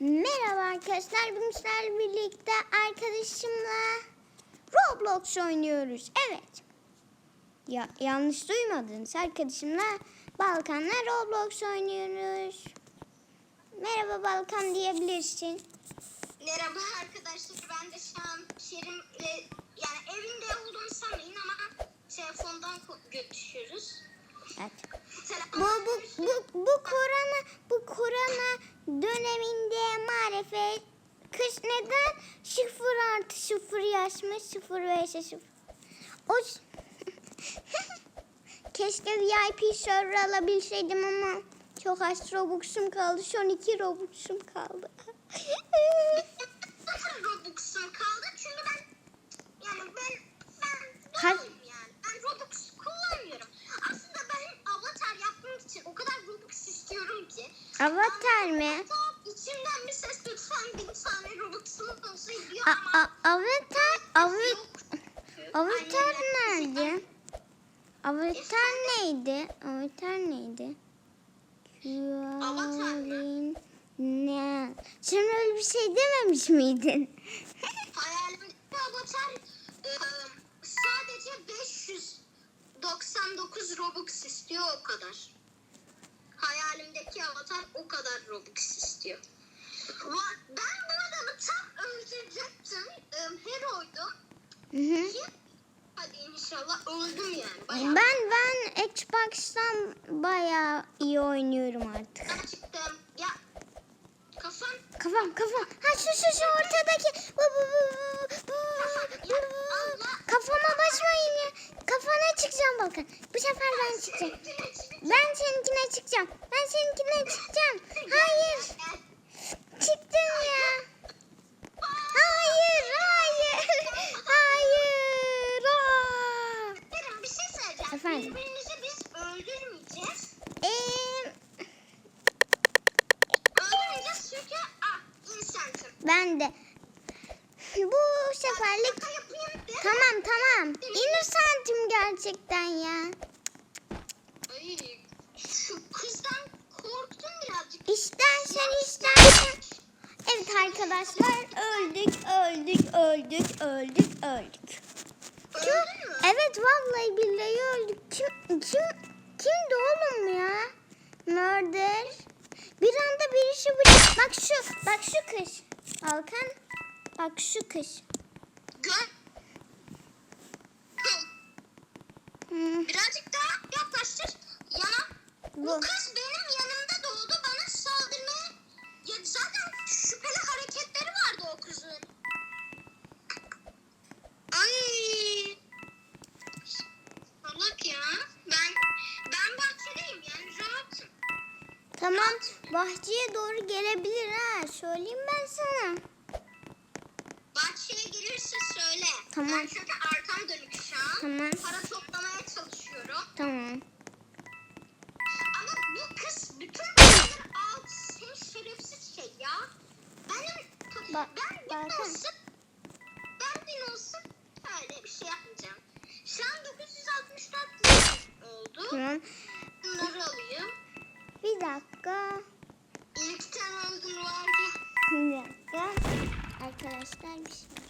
Merhaba arkadaşlar. Bugün sizlerle birlikte arkadaşımla Roblox oynuyoruz. Evet. Ya yanlış duymadınız. Arkadaşımla Balkan'la Roblox oynuyoruz. Merhaba Balkan diyebilirsin. Merhaba arkadaşlar. Ben de şu an Şerim'le yani evinde olduğumu sanmayın ama telefondan görüşüyoruz. Evet. Selam. Bu bu bu bu korona bu korona maalesef kış neden sıfır artı sıfır yaşmış sıfır ve sıfır. O keşke VIP server alabilseydim ama çok az Robux'um kaldı. Son iki Robux'um kaldı. Sıfır Robux'um kaldı çünkü ben yani ben ben doğalım yani. Ben Robux kullanmıyorum. Aslında ben avatar yapmak için o kadar Robux istiyorum ki. Avatar mı? Hatta avatar, avatar, nerede? Avatar neydi? Avatar neydi? Avatar Ne? Sen öyle bir şey dememiş miydin? Hayalimdeki avatar sadece 599 Robux istiyor o kadar. Hayalimdeki avatar o kadar Robux istiyor. Ben bu adamı tam öldürecektim. Hero'ydum. Hı hı. Hadi inşallah öldüm yani. Bayağı ben ben Xbox'tan bayağı iyi oynuyorum artık. gerçekten ya kafam Kafam kafam. Ha şu şu şu ortadaki. Bu, bu, bu, bu. Kafama basmayın ya. Kafana çıkacağım Balkan. Bu sefer ben çıkacağım. Ben seninkine çıkacağım. Ben seninkine çıkacağım. Hayır. Çıktın ya. Hayır, hayır. Hayır. Aa. Derim bir şey söyleyeceğim. Efendim? Birbirimizi biz öldürmeyeceğiz. Öldürmeyeceğiz çünkü ah insansın. ben de. Bu seferlik. Tamam tamam. İnnocentim gerçekten ya. Ay, şu kızdan korktum birazcık. İstersen istersen. Evet arkadaşlar öldük öldük öldük öldük öldük. Öldün mü? Evet vallahi billahi öldük. Kim kim kimdi oğlum ya? Murder. Bir anda birisi bıçak. Bak şu bak şu kız. Alkan. Bak şu. Gör. Hı, Hmm, Birazcık daha yaklaştır. Yana. Bu bu. kız benim yanımda doğdu. Bana saldırmaya... Ya zaten şüpheli hareketleri vardı o kızın. Ay. Salak ya. Ben ben bahçedeyim yani rahatım. Tamam bahçeye doğru gelebilir ha. Söyleyeyim ben sana. Bahçeye gelirse söyle. Tamam. Ben çünkü arkam dönük şu an. Tamam. Para toplamaya çalışıyorum. Tamam. Ama bu kız bütün paraları aldı. Sen şerefsiz şey ya. Benim Bak, ben bakın. olsun. Ben bin olsun. Öyle bir şey yapmayacağım. Şu an 964 lira oldu. Tamam. Bunları alayım. Bir dakika. İlk tane öldüm var. Bir dakika. Arkadaşlar bir şey.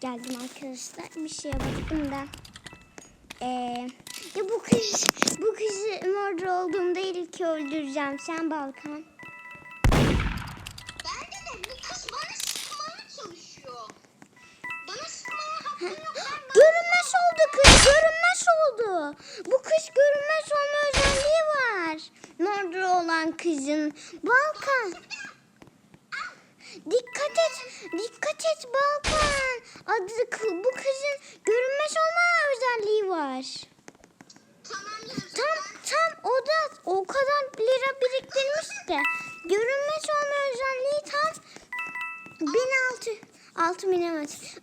Geldim arkadaşlar. Bir şeye baktım da. Ee, ya bu kız, bu kızı murder olduğumda ilk öldüreceğim. Sen Balkan. Bence de bu kız bana sıkmaya çalışıyor. Bana sıkmaya hakkı yok. Ben Görünmez oldu kız, görünmez oldu. Bu kız görünmez olma özelliği var. Murder olan kızın. Balkan. Dikkat et, dikkat et Balkan. Adı bu kızın görünmez olma özelliği var. Tam tam o da o kadar lira biriktirmiş de görünmez olma özelliği tam 1006 6 milimetre.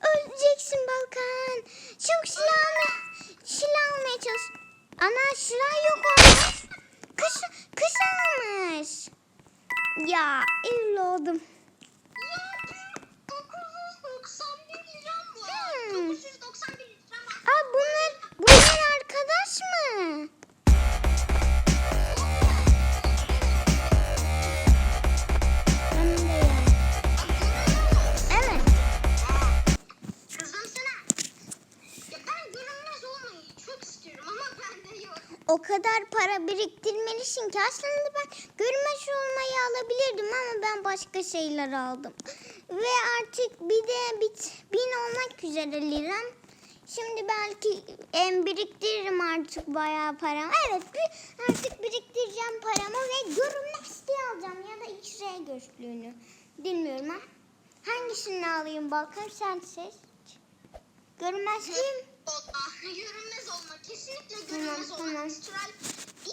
Kadar para biriktirmelisin ki aslında ben görmez olmayı alabilirdim ama ben başka şeyler aldım. Ve artık bir de bin olmak üzere liram. Şimdi belki em, biriktiririm artık bayağı paramı. Evet bir, artık biriktireceğim paramı ve görünmez diye alacağım ya da X-ray gözlüğünü. Bilmiyorum ha. Hangisini alayım Balkan sen seç. Görünmez Allah görünmez olma. Kesinlikle görünmez Tamam, olma. tamam. X-ray,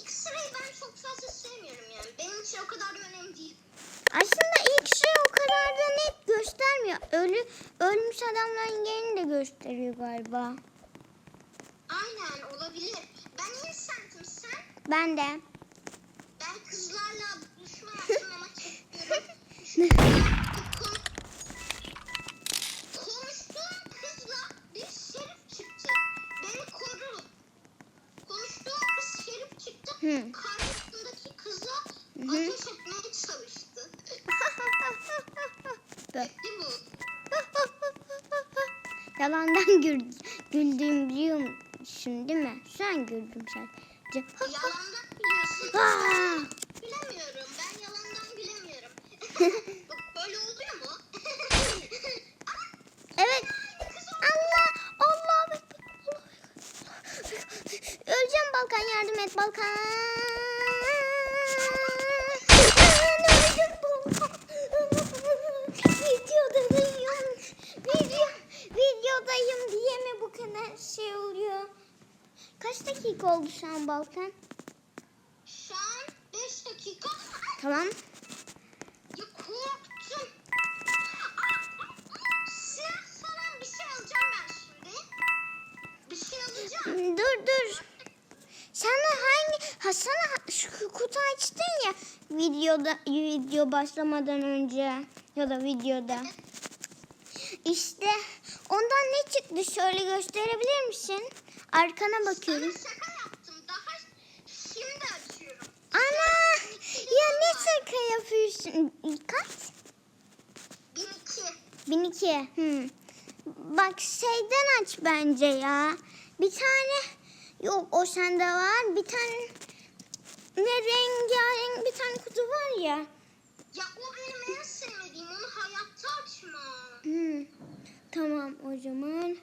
X-ray ben çok fazla sevmiyorum yani. Benim için o kadar da önemli değil. Aslında ilk şey o kadar da net göstermiyor. Ölü ölmüş adamların yerini de gösteriyor galiba. Aynen olabilir. Ben insanım sen. Ben de. Ben kızlarla buluşma yaptım ama çekiyorum. Hı. Karşısındaki Hı. ateş etmeye çalıştı. Değil bu? Yalandan gül, güldüğümü biliyor musun değil mi? Sen güldün sadece. Yalandan biliyorsun. Balkan yardım et Balkan. Videodayım. Video, videodayım diye mi bu kadar şey oluyor? Kaç dakika oldu şu an Balkan? Şu an 5 dakika. Tamam. Ya korktum. Silah falan bir şey alacağım ben şimdi. Bir şey alacağım. Dur dur. Sana hangi ha sana şu kutu açtın ya videoda video başlamadan önce ya da videoda. İşte ondan ne çıktı şöyle gösterebilir misin? Arkana bakıyorum. Sana şaka yaptım. Daha şimdi açıyorum. Ana ya ne şaka yapıyorsun? Kaç? 1002. 1002. Hmm. Bak şeyden aç bence ya. Bir tane yok o sende var. Bir tane ne rengarenk bir tane kutu var ya. Ya o benim en sevmediğim. Onu hayatta açma. Hmm. Tamam o zaman.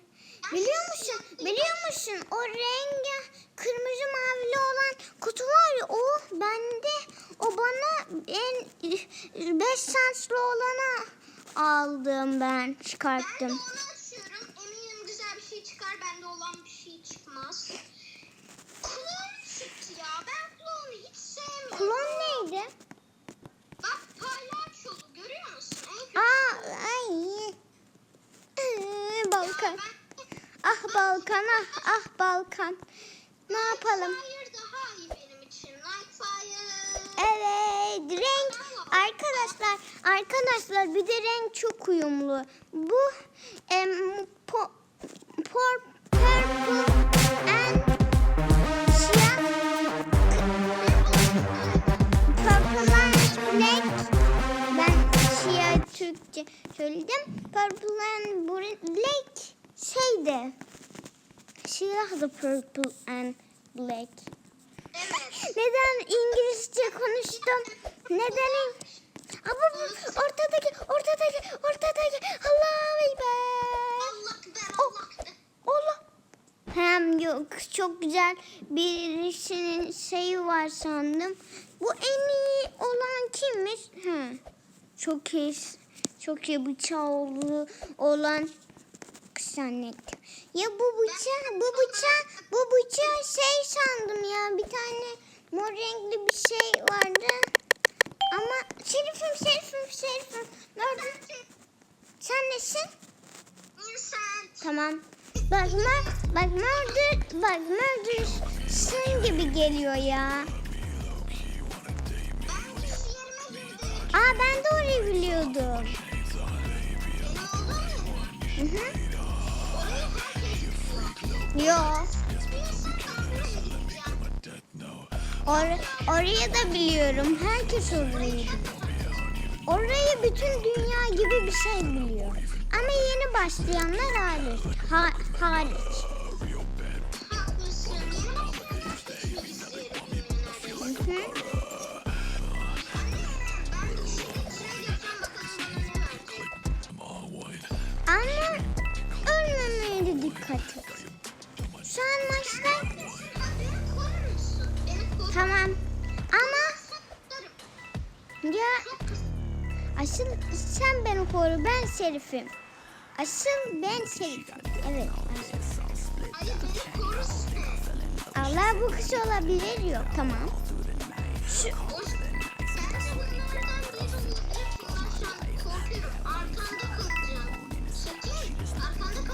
Biliyor musun? Biliyor musun? O rengi kırmızı mavili olan kutu var ya o bende. O bana en beş şanslı olana aldım ben Ben de çıkarttım. onu açıyorum. Eminim güzel bir şey çıkar. Bende olan bir şey çıkmaz. Klon çıktı ya. Ben klonu hiç sevmiyorum. Klon neydi? Bak palyaçolu görüyor musun? Aa ay. Ee, Balkan. Ah Balkan ah ah Balkan. Ne yapalım? Nightfire daha iyi benim için. Nightfire. Evet renk arkadaşlar arkadaşlar bir de renk çok uyumlu. Bu em, po, por, purple söyledim. Purple and black şeydi. Siyah da purple and black. Evet. Neden İngilizce konuştun? Neden Ama bu ortadaki, ortadaki, ortadaki. Allah Ekber. Allah. Allah. Allah. Hem yok çok güzel birisinin şeyi var sandım. Bu en iyi olan kimmiş? Hı. Çok iyi, çok iyi bıçağı olan zannettim. Ya bu bıçağı, bu bıçağı, bu bıçağı şey sandım ya. Bir tane mor renkli bir şey vardı. Ama Şerifim, Şerifim, Şerifim. Nerede? Sen nesin? İnsan. Tamam. Bak mör, bak murder, bak murder sen gibi geliyor ya. Aa ben de orayı biliyordum. Gideceğim. Or orayı da biliyorum. Herkes orayı biliyor. Orayı bütün dünya gibi bir şey biliyor. Ama yeni başlayanlar hariç. Ha hariç. Et. Şu an maçta tamam. Ama ya asıl sen beni koru ben Şerif'im. Asıl ben Şerif'im. Evet. Allah bu kız olabilir yok. Tamam. Şu,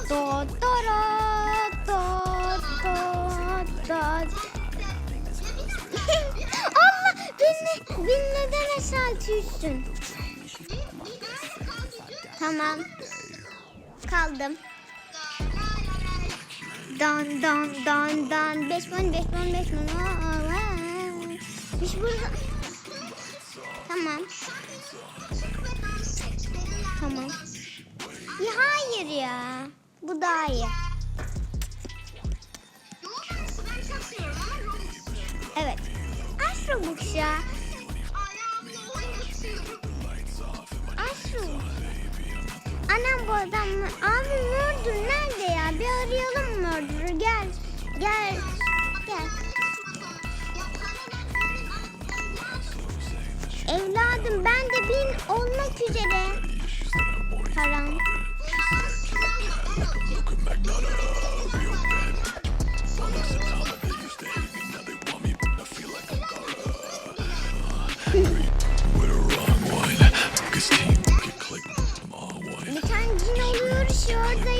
do do do do do do. Allah beni, beni neden aşağı. Tamam kaldım. Dan dan dan dan. Beş mon beş mon beş aa. Biz burada. Tamam Tamam. ya hayır ya. Bu daha iyi. Evet. Astrobux ya. Astrobux. Anam bu adam mı? Abi Murder nerede ya? Bir arayalım Murder'ı. Gel. Gel. Gel. Evladım. Ben de bin olmak üzere. Param. Bir tane cin oluyor şu oradayım.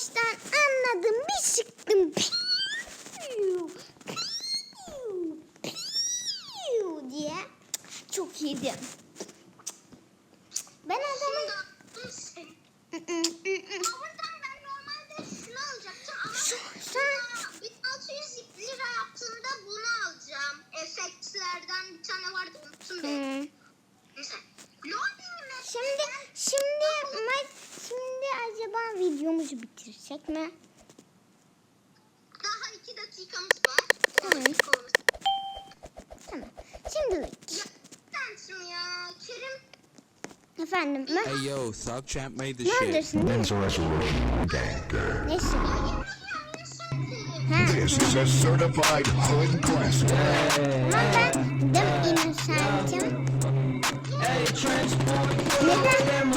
Yüzden anladım. Bir sıktım. Piu, piu, piu diye. Çok iyiydi. Ben adamın... Buradan ben normalde şunu alacaktım ama buna 1600 lira yaptığımda bunu alacağım. Efektlerden bir tane vardı unuttum ben. Şimdi şimdi videomuzu bitirsek mi? Daha iki dakikamız var. Tamam. Tamam. Şimdilik. Ya sensin ya. Kerim Efendim ben Hey yo, Thug Champ made the shit. neredesin değil mi? Nesin? This is a certified hood classic. Ama ben dem innocentim. Neden?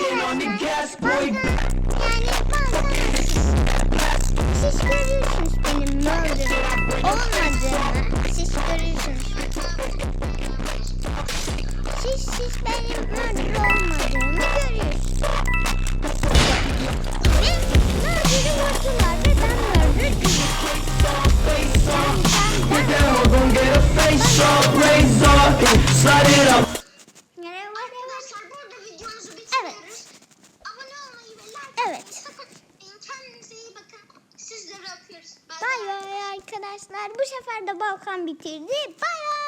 Arkadaşlar, bazen, yani bazen siz, görüyorsunuz benim murder olmadığımı, siz görüyorsunuz. Siz, siz benim murder olmadığımı görüyorsunuz. Ve murder'ı vurdular ve ben murder değilim. Ben, ben, razor, slide it up. arkadaşlar. Bu sefer de Balkan bitirdi. Bay bay.